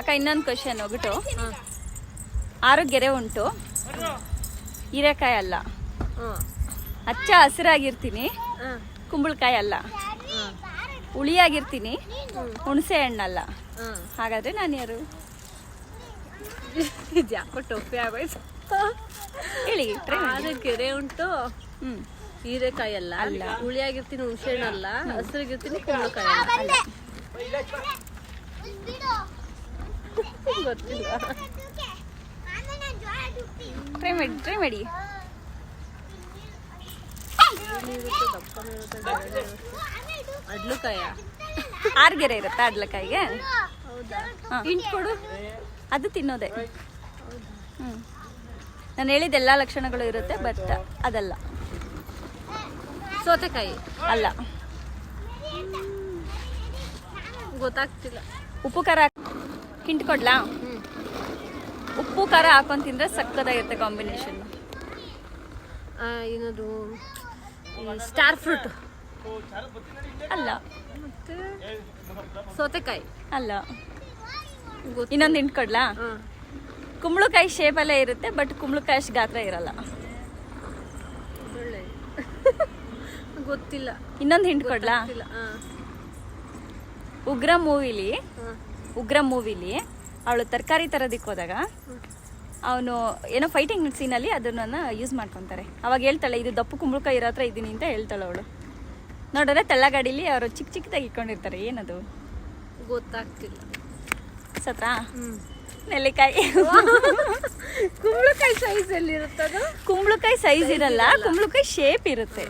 ಅಕ್ಕ ಇನ್ನೊಂದು ಕ್ವಶನ್ ಹೋಗ್ಬಿಟ್ಟು. ಆರು ಗೆರೆ ಉಂಟು. ಹೀರೆಕಾಯಿ ಅಲ್ಲ. ಹಚ್ಚ ಹಸಿರಾಗಿರ್ತೀನಿ. ಕುಂಬಳಕಾಯಿ ಅಲ್ಲ. ಹುಳಿಯಾಗಿರ್ತೀನಿ. ಹುಣಸೆ ಹಣ್ಣಲ್ಲ. ಹಾಗಾದ್ರೆ ನಾನು ಯಾರು? ಯಾಕೋ ಟೊಪ್ಪೆ ಆಗೋಯ್ತು. ಹೇಳಿ. ಆರು ಗೆರೆ ಉಂಟು. ಹ್ಮ್. ಹೀರೆಕಾಯಿ ಅಲ್ಲ. ಅಲ್ಲ. ಹುಳಿಯಾಗಿರ್ತೀನಿ ಹುಣಸೆ ಹಣ್ಣಲ್ಲ. ಹಸಿರಾಗಿರ್ತೀನಿ ಕುಂಬಳಕಾಯಿ ಅಲ್ಲ. ಗೊತ್ತಿಲ್ಲ ಟ್ರೈ ಮಾಡಿ ಟ್ರೈ ಮಾಡಿ. ಅಡ್ಲಕಾಯ? ಆರು ಗೆರೆ ಇರುತ್ತಾ ಅಡ್ಲಕಾಯಿಗೆ. ಹಿಂಟ್ ಕೊಡು. ಅದು ತಿನ್ನೋದೆ. ಹ್ಮ್. ನಾನು ಹೇಳಿದ ಎಲ್ಲಾ ಲಕ್ಷಣಗಳು ಇರುತ್ತೆ ಬಟ್ ಅದಲ್ಲ. ಸೌತೆಕಾಯಿ. ಅಲ್ಲ. ಗೊತ್ತಾಗ್ತಿಲ್ಲ. ಉಪ್ಪು ಖಾರ ಹಿಂಟ್ ಕೊಡ್ಲಾ? ಉಪ್ಪು ಖಾರ ಹಾಕೊಂಡ್ ತಿಂದ್ರೆ ಸಕ್ಕದಾಗಿರುತ್ತೆ ಕಾಂಬಿನೇಷನ್ ಏನದು ಸ್ಟಾರ್ ಫ್ರೂಟ್ ಅಲ್ಲ. ಸೌತೆಕಾಯಿ. ಅಲ್ಲ. ಇನ್ನೊಂದು ಹಿಂಟ್ ಕೊಡ್ಲಾ? ಕುಂಬಳಕಾಯಿ ಶೇಪಲ್ಲೇ ಇರುತ್ತೆ ಬಟ್ ಕುಂಬಳಕಾಯಿ ಅಷ್ಟು ಗಾತ್ರ ಇರಲ್ಲ. ಗೊತ್ತಿಲ್ಲ. ಇನ್ನೊಂದು ಹಿಂಟ್ ಕೊಡ್ಲಾ? ಉಗ್ರ ಮೂವಿಲಿ ಉಗ್ರ ಮೂವಿಲಿ. ಅವಳು ತರಕಾರಿ ತರೋದಿಕ್ಕೆ ಹೋದಾಗ ಅವನು ಏನೋ ಫೈಟಿಂಗ್ ಸೀನಲ್ಲಿ ಅದನ್ನ ಯೂಸ್ ಮಾಡ್ಕೊತಾರೆ. ಅವಾಗ ಹೇಳ್ತಾಳೆ ಇದು ದಪ್ಪು ಕುಂಬಳಕಾಯಿ ಇರೋ ಹತ್ರ ಇದ್ದೀನಿ ಅಂತ ಹೇಳ್ತಾಳೆ ಅವಳು. ನೋಡಿದ್ರೆ ತೆಳ್ಳಗಾಡಿಲಿ ಅವರು ಚಿಕ್ಕ ಚಿಕ್ಕದಾಗಿ ಇಟ್ಕೊಂಡಿರ್ತಾರೆ ಏನದು? ಗೊತ್ತಾಗ್ತಿಲ್ಲ. ಸತ್ರ? ನೆಲ್ಲಿಕಾಯಿ. ಕುಂಬಳಕಾಯಿ ಸೈಜ್ ಎಲ್ಲಿ ಇರುತ್ತದು ಕುಂಬಳಕಾಯಿ ಸೈಜ್ ಇರಲ್ಲ ಕುಂಬಳಕಾಯಿ ಶೇಪ್ ಇರುತ್ತೆ.